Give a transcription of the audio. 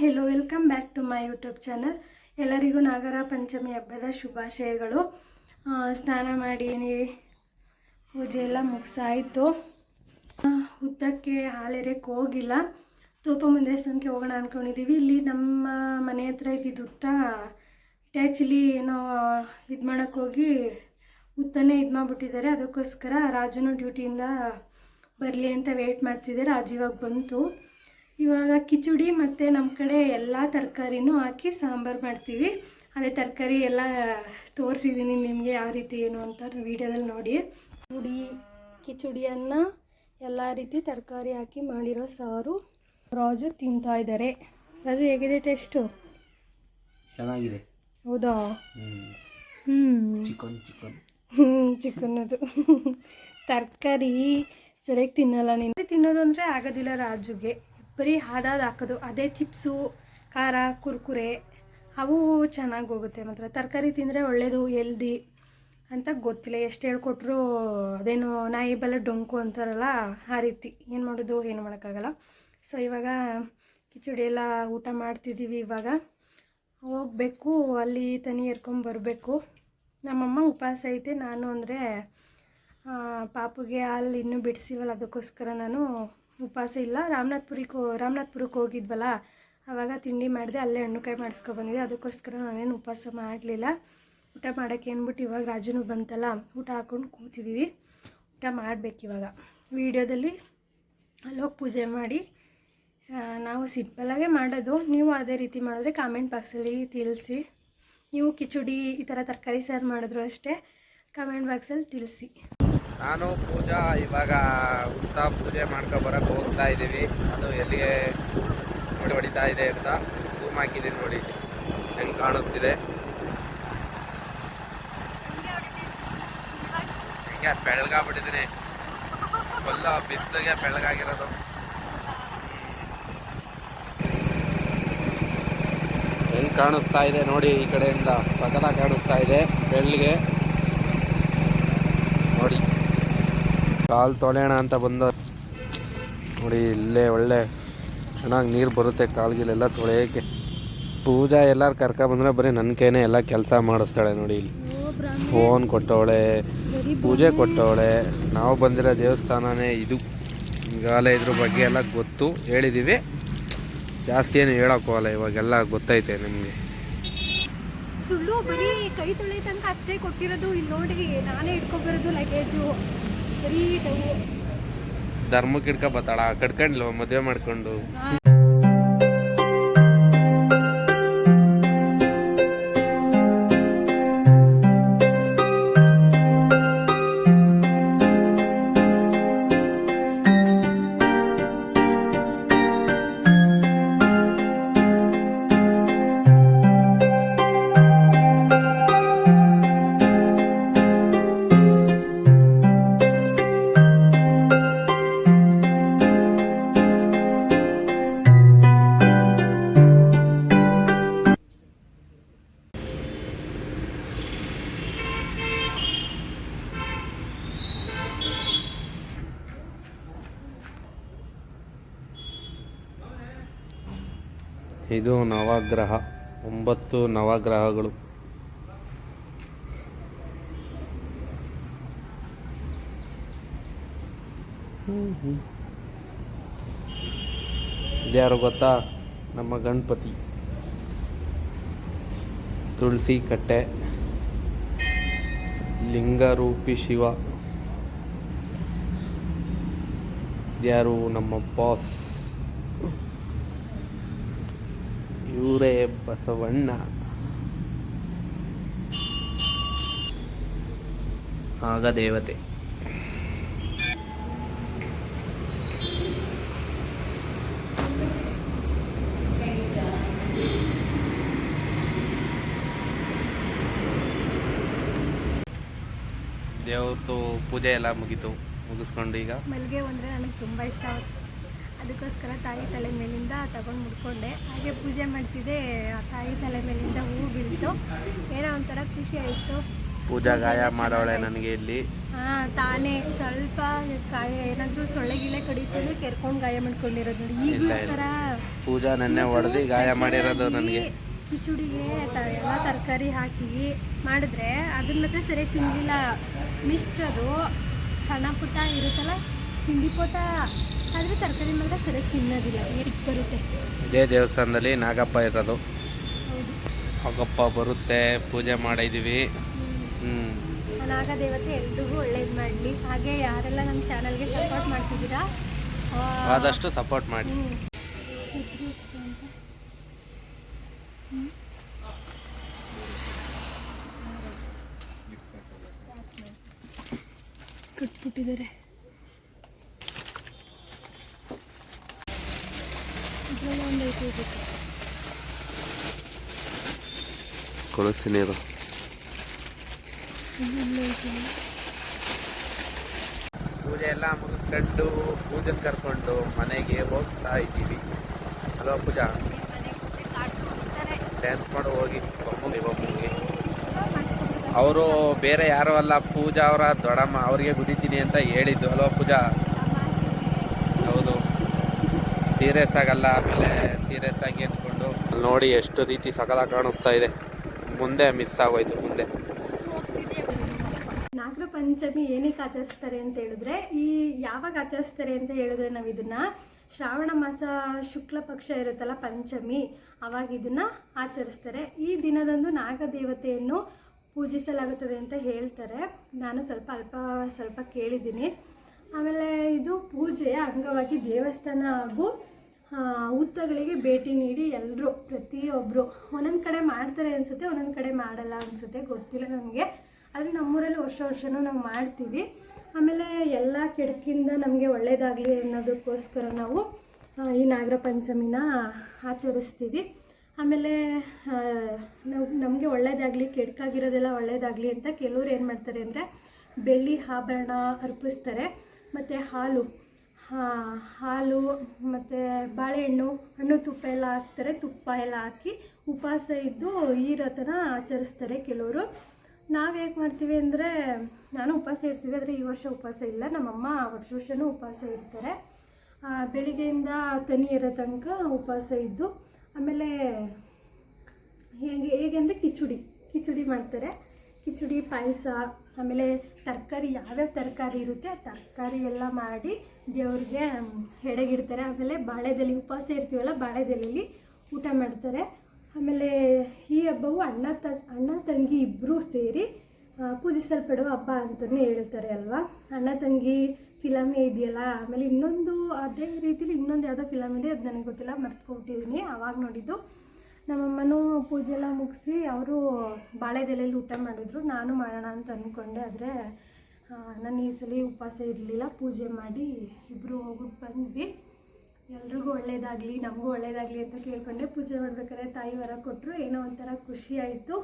Hello welcome back to my YouTube channel ಎಲ್ಲರಿಗೂ ನಾಗರ ಪಂಚಮಿ ಹಬ್ಬದ ಶುಭಾಶಯಗಳು. ಸ್ನಾನ ಮಾಡಿ ಪೂಜೆ ಎಲ್ಲ ಮುಗಿಸಾಯಿತು. ಹುತ್ತಕ್ಕೆ ಹಾಲೆರಕ್ಕೆ ಹೋಗಿಲ್ಲ. ತೋಪಮನ್ ದೇವಸ್ಥಾನಕ್ಕೆ ಹೋಗೋಣ ಅಂದ್ಕೊಂಡಿದ್ದೀವಿ ಇಲ್ಲಿ ನಮ್ಮ ಮನೆ ಹತ್ರ ಇದ್ದಿದ್ದು ಹುತ್ತ ಇಟ್ಯಾಚುಲಿ ಏನೋ ಇದು ಮಾಡೋಕ್ಕೋಗಿ ಹುತ್ತನೇ ಇದು ಮಾಡಿಬಿಟ್ಟಿದ್ದಾರೆ. ಅದಕ್ಕೋಸ್ಕರ ರಾಜುನು ಡ್ಯೂಟಿಯಿಂದ ಬರಲಿ ಅಂತ ವೆಯ್ಟ್ ಮಾಡ್ತಿದ್ದಾರೆ ರಾಜು ಬಂತು. ಇವಾಗ ಕಿಚುಡಿ ಮತ್ತು ನಮ್ಮ ಕಡೆ ಎಲ್ಲ ತರಕಾರಿನೂ ಹಾಕಿ ಸಾಂಬಾರು ಮಾಡ್ತೀವಿ. ಅದೇ ತರಕಾರಿ ಎಲ್ಲ ತೋರಿಸಿದ್ದೀನಿ ನಿಮಗೆ ಯಾವ ರೀತಿ ಏನು ಅಂತ ವೀಡಿಯೋದಲ್ಲಿ ನೋಡಿ. ಪುಡಿ ಕಿಚುಡಿಯನ್ನು ಎಲ್ಲ ರೀತಿ ತರಕಾರಿ ಹಾಕಿ ಮಾಡಿರೋ ಸಾರು ರಾಜು ತಿಂತಾ ಇದ್ದಾರೆ ರಾಜು ಹೇಗಿದೆ ಟೇಸ್ಟು? ಚೆನ್ನಾಗಿದೆ. ಹೌದಾ? ಹ್ಞೂ ಚಿಕನ್ ಚಿಕನ್. ಹ್ಞೂ ಚಿಕನ್ ಅದು. ತರಕಾರಿ ಸರಿಯಾಗಿ ತಿನ್ನಲ್ಲ ನೀನು. ತಿನ್ನೋದು ಅಂದರೆ ಆಗೋದಿಲ್ಲ ರಾಜುಗೆ. ಬರೀ ಹಾದಾದ ಹಾಕೋದು, ಅದೇ ಚಿಪ್ಸು, ಖಾರ, ಕುರ್ಕುರೆ, ಅವು ಚೆನ್ನಾಗಿ ಹೋಗುತ್ತೆ. ಮಾತ್ರ ತರಕಾರಿ ತಿಂದರೆ ಒಳ್ಳೆಯದು ಎಲ್ದಿ ಅಂತ ಗೊತ್ತಿಲ್ಲ. ಎಷ್ಟು ಹೇಳ್ಕೊಟ್ರು ಅದೇನು ನಾಯಿ ಬಲ ಡೊಂಕು ಅಂತಾರಲ್ಲ, ಆ ರೀತಿ. ಏನು ಮಾಡೋದು, ಏನು ಮಾಡೋಕ್ಕಾಗಲ್ಲ. ಸೊ ಇವಾಗ ಕಿಚಡಿ ಎಲ್ಲ ಊಟ ಮಾಡ್ತಿದ್ದೀವಿ ಇವಾಗ. ಹೋಗ್ಬೇಕು, ಅಲ್ಲಿ ತನಿ ಬರಬೇಕು. ನಮ್ಮಮ್ಮ ಉಪವಾಸ ಐತೆ. ನಾನು ಅಂದರೆ ಪಾಪುಗೆ ಹಾಲು ಇನ್ನೂ ಬಿಡಿಸಿವಲ್ಲ, ಅದಕ್ಕೋಸ್ಕರ ನಾನು ಉಪವಾಸ ಇಲ್ಲ. ರಾಮನಾಥ್ಪುರಿಗೆ ರಾಮನಾಥ್ಪುರಕ್ಕೆ ಹೋಗಿದ್ವಲ್ಲ ಆವಾಗ ತಿಂಡಿ ಮಾಡಿದೆ, ಅಲ್ಲೇ ಹಣ್ಣುಕಾಯಿ ಮಾಡಿಸ್ಕೊಬಂದಿದ್ದೆ ಅದಕ್ಕೋಸ್ಕರ ನಾನೇನು ಉಪವಾಸ ಮಾಡಲಿಲ್ಲ. ಊಟ ಮಾಡೋಕ್ಕೆ ಅಂದ್ಬಿಟ್ಟು ಇವಾಗ ರಾಜನು ಬಂತಲ್ಲ, ಊಟ ಹಾಕ್ಕೊಂಡು ಕೂತಿದ್ದೀವಿ ಊಟ ಮಾಡಬೇಕಿವಾಗ ವೀಡಿಯೋದಲ್ಲಿ ಅಲ್ಲೋಗಿ ಪೂಜೆ ಮಾಡಿ ನಾವು ಸಿಂಪಲಾಗೇ ಮಾಡೋದು. ನೀವು ಅದೇ ರೀತಿ ಮಾಡಿದ್ರೆ ಕಾಮೆಂಟ್ ಬಾಕ್ಸಲ್ಲಿ ತಿಳಿಸಿ. ನೀವು ಕಿಚುಡಿ, ಈ ಥರ ತರಕಾರಿ ಸಾರು ಮಾಡಿದ್ರು ಅಷ್ಟೇ ಕಮೆಂಟ್ ಬಾಕ್ಸಲ್ಲಿ ತಿಳಿಸಿ. ನಾನು ಪೂಜಾ, ಇವಾಗ ಉತ್ತಾ ಪೂಜೆ ಮಾಡ್ಕೊ ಬರಕ್ಕೆ ಹೋಗ್ತಾ ಇದ್ದೀವಿ ಅದು ಎಲ್ಲಿಗೆ ನೋಡಿ ಹೊಡಿತಾ ಇದೆ ಅಂತ ಹೂಮ್ ಹಾಕಿದ್ದೀನಿ ನೋಡಿ. ಹೆಂಗೆ ಕಾಣಿಸ್ತಿದೆ ಹಿಂಗೆ ಬೆಳಗಾಗ್ಬಿಟ್ಟಿದ್ದೀನಿ. ಫುಲ್ಲ ಬಿದ್ದಗೆ ಬೆಳಗಾಗಿರೋದು. ಹೆಂಗ್ ಕಾಣಿಸ್ತಾ ಇದೆ ನೋಡಿ ಈ ಕಡೆಯಿಂದ ಸಕಲ ಕಾಣಿಸ್ತಾ ಇದೆ ಬೆಳ್ಳಿಗೆ ನೋಡಿ ಕಾಲು ತೊಳೆಯೋಣ ಅಂತ ಬಂದ. ನೋಡಿ, ಇಲ್ಲೇ ಒಳ್ಳೆ ಚೆನ್ನಾಗಿ ನೀರು ಬರುತ್ತೆ ಕಾಲ್ಗಿಲೆಲ್ಲ ತೊಳೆಯೋಕ್ಕೆ. ಪೂಜಾ ಎಲ್ಲರೂ ಕರ್ಕೊಬಂದ್ರೆ ಬರೀ ನನ್ನ ಕೈನೇ ಎಲ್ಲ ಕೆಲಸ ಮಾಡಿಸ್ತಾಳೆ ನೋಡಿ ಇಲ್ಲಿ. ಫೋನ್ ಕೊಟ್ಟವಳೆ, ಪೂಜೆ ಕೊಟ್ಟವಳೆ. ನಾವು ಬಂದಿರೋ ದೇವಸ್ಥಾನನೇ ಇದು. ಈಗಾಗಲೇ ಇದ್ರ ಬಗ್ಗೆ ಎಲ್ಲ ಗೊತ್ತು ಹೇಳಿದ್ದೀವಿ ಜಾಸ್ತಿ ಏನು ಹೇಳೋಕ್ಕೋಗಲ್ಲ ಇವಾಗೆಲ್ಲ ಗೊತ್ತೈತೆ ನಿಮಗೆ. ಸುಳ್ಳು, ಬರೀ ಕೈ ತೊಳೆ ತನಕ ಅಷ್ಟೇ ಕೊಟ್ಟಿರೋದು ಇಲ್ಲಿ ನೋಡಿ ನಾನೇ ಇಟ್ಕೊಬರೋದು ಲಗೇಜು ಧರ್ಮಕ್ಕೆ ಹಿಡ್ಕೊ ಬತ್ತಾಳ ಕಟ್ಕೊಂಡ್ಲು ಮದುವೆ ಮಾಡ್ಕೊಂಡು? ಇದು ನವಗ್ರಹ, ಒಂಬತ್ತು ನವಗ್ರಹಗಳು. ಇದ್ಯಾರು ಗೊತ್ತಾ? ನಮ್ಮ ಗಣಪತಿ. ತುಳಸಿ ಕಟ್ಟೆ, ಲಿಂಗರೂಪಿ ಶಿವ. ಇದ್ಯಾರು ನಮ್ಮ ಬಾಸ್ ಇವರೇ ಬಸವಣ್ಣ. ಆಗ ದೇವತೆ. ದೇವತ್ತು ಪೂಜೆ ಎಲ್ಲ ಮುಗೀತು. ಮುಗಿಸ್ಕೊಂಡು ಈಗ. ಮಲ್ಲಿಗೆ ಅಂದರೆ ನನಗೆ ತುಂಬ ಇಷ್ಟ ಆಗುತ್ತೆ. ಅದಕ್ಕೋಸ್ಕರ ತಾಯಿ ತಲೆ ಮೇಲಿಂದ ತಗೊಂಡು ಮುಡ್ಕೊಂಡೆ. ಹಾಗೆ ಪೂಜೆ ಮಾಡ್ತಿದ್ದೆ ಆ ತಾಯಿ ತಲೆ ಮೇಲಿಂದ ಹೂ ಬೀಳ್ತು. ಏನೋ ಒಂಥರ ಖುಷಿ ಆಯಿತು. ಪೂಜಾ ಗಾಯ ಮಾಡೋಳೆ ನನಗೆ ಇಲ್ಲಿ. ಹಾ ತಾನೇ ಸ್ವಲ್ಪ ಕಾಯ ಏನಾದ್ರು ಸೊಳ್ಳೆ ಗಿಳೆ ಕಡಿಕೊಂಡು ಕೆರ್ಕೊಂಡು ಗಾಯ ಮಾಡ್ಕೊಂಡಿರೋದು ನೋಡಿ. ಈಗಲೂ ಈ. ಥರ ಪೂಜಾ ನೆನ್ನೆ ಹೊಡೆದು ಗಾಯ ಮಾಡಿರೋದು ನನಗೆ. ಕಿಚುಡಿಗೆ ತ- ಎಲ್ಲ ತರಕಾರಿ ಹಾಕಿ ಮಾಡಿದ್ರೆ ಅದನ್ನ ಮತ್ತೆ ಸರಿಯಾಗಿ ತಿನ್ನಲಿಲ್ಲ ಮಿಶ್ಚದು ಸಣ್ಣ ಪುಟ್ಟ ಇರುತ್ತಲ್ಲ ತಿಂಡಿ ಪೋತ ಆದರೆ ತರಕಾರಿ ಮಾತ್ರ ಸರಿಯಾಗಿ ತಿನ್ನೋದಿಲ್ಲ ಏಟ್ ಬರುತ್ತೆ ಇದೇ ದೇವಸ್ಥಾನದಲ್ಲಿ ನಾಗಪ್ಪ ಇರೋದು. ನಾಗಪ್ಪ ಬರುತ್ತೆ ಪೂಜೆ ಮಾಡಿದ್ದೀವಿ ಹ್ಞೂ ನಾಗದೇವತೆ ಎಲ್ರಿಗೂ ಒಳ್ಳೇದು ಮಾಡಲಿ. ಹಾಗೆ ಯಾರೆಲ್ಲ ನಮ್ಮ ಚಾನಲ್ಗೆ ಸಪೋರ್ಟ್ ಮಾಡ್ತಿದ್ದೀರಾ ಆದಷ್ಟು ಸಪೋರ್ಟ್ ಮಾಡಿ. ಕಟ್ಬಿಟ್ಟಿದ್ದಾರೆ. ಇದ್ರಲ್ಲಿ ಅದು ಪೂಜೆ ಎಲ್ಲ ಮುಗಿಸ್ಕೊಂಡು ಪೂಜೆಗೆ ಕರ್ಕೊಂಡು ಮನೆಗೆ ಹೋಗ್ತಾ ಇದ್ದೀವಿ. ಅಲ್ವಾ ಪೂಜಾ. ಡ್ಯಾನ್ಸ್ ಮಾಡು, ಹೋಗಿ. ಒಬ್ಬನಿಗೆ ಅವರು ಬೇರೆ ಯಾರು ಅಲ್ಲ. ಪೂಜಾ ಅವರ ದೊಡ್ಡಮ್ಮ, ಅವರಿಗೆ ಗುದಿತೀನಿ ಅಂತ ಹೇಳಿದ್ದು. ಹಲೋ ಪೂಜಾ ಹೌದು ಸೀರಿಯಸ್ ಆಗಲ್ಲ, ಆಮೇಲೆ ಸೀರಿಯಸ್ ಆಗಿ ಅಂದ್ಕೊಂಡು ನೋಡಿ ಎಷ್ಟು ರೀತಿ ಸಕಲ ಕಾಣಿಸ್ತಾ ಇದೆ. ಮುಂದೆ ಮಿಸ್ ಆಗೋಯ್ತು, ಮುಂದೆ. ನಾಗರ ಪಂಚಮಿ ಏನಕ್ಕೆ ಆಚರಿಸ್ತಾರೆ ಅಂತ ಹೇಳಿದ್ರೆ, ಈ ಯಾವಾಗ ಆಚರಿಸ್ತಾರೆ ಅಂತ ಹೇಳಿದ್ರೆ ನಾವು ಇದನ್ನ ಶ್ರಾವಣ ಮಾಸ ಶುಕ್ಲ ಪಕ್ಷ ಇರುತ್ತಲ್ಲ ಪಂಚಮಿ, ಅವಾಗ ಇದನ್ನ ಆಚರಿಸ್ತಾರೆ. ಈ ದಿನದಂದು ನಾಗದೇವತೆಯನ್ನು ಪೂಜಿಸಲಾಗುತ್ತದೆ ಅಂತ ಹೇಳ್ತಾರೆ. ನಾನು ಸ್ವಲ್ಪ ಅಲ್ಪ, ಸ್ವಲ್ಪ ಕೇಳಿದ್ದೀನಿ. ಆಮೇಲೆ ಇದು ಪೂಜೆಯ ಅಂಗವಾಗಿ ದೇವಸ್ಥಾನ ಹಾಗೂ ಹುತ್ತಗಳಿಗೆ ಭೇಟಿ ನೀಡಿ ಎಲ್ಲರೂ ಪ್ರತಿಯೊಬ್ಬರು ಒಂದೊಂದು ಕಡೆ ಮಾಡ್ತಾರೆ ಅನಿಸುತ್ತೆ, ಒಂದೊಂದು ಕಡೆ ಮಾಡಲ್ಲ ಅನಿಸುತ್ತೆ, ಗೊತ್ತಿಲ್ಲ ನನಗೆ ಆದರೆ ನಮ್ಮೂರಲ್ಲಿ ವರ್ಷ ವರ್ಷವೂ ನಾವು ಮಾಡ್ತೀವಿ. ಆಮೇಲೆ ಎಲ್ಲ ಕೆಡಕಿಂದ ನಮಗೆ ಒಳ್ಳೆಯದಾಗಲಿ ಅನ್ನೋದಕ್ಕೋಸ್ಕರ ನಾವು ಈ ನಾಗರ ಪಂಚಮಿನ ಆಚರಿಸ್ತೀವಿ. ಆಮೇಲೆ ನಾವು ನಮಗೆ ಒಳ್ಳೆಯದಾಗಲಿ ಕೆಡಕಾಗಿರೋದೆಲ್ಲ ಒಳ್ಳೆಯದಾಗಲಿ ಅಂತ ಕೆಲವ್ರು ಏನು ಮಾಡ್ತಾರೆ ಅಂದರೆ ಬೆಳ್ಳಿ ಆಭರಣ ಅರ್ಪಿಸ್ತಾರೆ. ಮತ್ತು ಹಾಲು. ಹಾಲು ಮತ್ತು ಬಾಳೆಹಣ್ಣು, ಹಣ್ಣು ತುಪ್ಪ ಎಲ್ಲ ಹಾಕ್ತಾರೆ. ತುಪ್ಪ ಎಲ್ಲ ಹಾಕಿ ಉಪವಾಸ ಇದ್ದು ಈ ವ್ರತನ ಆಚರಿಸ್ತಾರೆ ಕೆಲವರು. ನಾವು ಹೇಗೆ ಮಾಡ್ತೀವಿ ಅಂದರೆ, ನಾನು ಉಪವಾಸ ಇರ್ತೀವಿ, ಆದರೆ ಈ ವರ್ಷ ಉಪವಾಸ ಇಲ್ಲ. ನಮ್ಮಮ್ಮ ವರ್ಷ ವರ್ಷವೂ ಉಪವಾಸ ಇರ್ತಾರೆ. ಬೆಳಿಗ್ಗೆಯಿಂದ ತನಿ ಇರೋ ತನಕ ಉಪವಾಸ ಇದ್ದು, ಆಮೇಲೆ ಹೇಗೆ ಹೇಗೆ ಅಂದರೆ ಕಿಚುಡಿ ಕಿಚುಡಿ ಮಾಡ್ತಾರೆ. ಕಿಚುಡಿ, ಪಾಯಸ, ಆಮೇಲೆ ತರಕಾರಿ, ಯಾವ್ಯಾವ ತರಕಾರಿ ಇರುತ್ತೆ ಆ ತರಕಾರಿ ಎಲ್ಲ ಮಾಡಿ ದೇವ್ರಿಗೆ ಎಡೆಗಿಡ್ತಾರೆ. ಆಮೇಲೆ ಬಾಳೆದೆಲೆ ಉಪವಾಸ ಇರ್ತೀವಲ್ಲ ಬಾಳೆದೆಲೆಯಲ್ಲಿ ಊಟ ಮಾಡ್ತಾರೆ. ಆಮೇಲೆ ಈ ಹಬ್ಬವು ಅಣ್ಣ ತ, ಅಣ್ಣ ತಂಗಿ ಇಬ್ಬರೂ ಸೇರಿ ಪೂಜಿಸಲ್ಪಡುವ ಹಬ್ಬ ಅಂತಲೇ ಹೇಳ್ತಾರೆ ಅಲ್ವಾ? ಅಣ್ಣ ತಂಗಿ ಫಿಲಮೆ ಇದೆಯಲ್ಲ, ಆಮೇಲೆ ಇನ್ನೊಂದು ಅದೇ ರೀತಿಲಿ ಇನ್ನೊಂದು ಯಾವುದೋ ಫಿಲಮ್ ಇದೆ, ಅದು ನನಗೆ ಗೊತ್ತಿಲ್ಲ ಮರ್ತ್ಕೊಬಿಟ್ಟಿದ್ದೀನಿ ಆವಾಗ ನೋಡಿದ್ದು. ನಮ್ಮಮ್ಮನೂ ಪೂಜೆ ಎಲ್ಲ ಮುಗಿಸಿ ಅವರು ಬಾಳೆದೆಲೆಯಲ್ಲಿ ಊಟ ಮಾಡಿದ್ರು. ನಾನು ಮಾಡೋಣ ಅಂತ ಅಂದ್ಕೊಂಡೆ ಆದರೆ ನಾನು ಈ ಸಲ ಉಪವಾಸ ಇರಲಿಲ್ಲ. ಪೂಜೆ ಮಾಡಿ ಇಬ್ಬರು ಹೋಗ್ಬಿಟ್ಟು ಬಂದ್ವಿ. ಎಲ್ರಿಗೂ ಒಳ್ಳೇದಾಗಲಿ, ನಮಗೂ ಒಳ್ಳೇದಾಗಲಿ ಅಂತ ಕೇಳ್ಕೊಂಡೆ. ಪೂಜೆ ಮಾಡ್ಬೇಕಾದ್ರೆ ತಾಯಿ ವರ ಕೊಟ್ಟರು ಏನೋ ಒಂಥರ ಖುಷಿ ಆಯಿತು.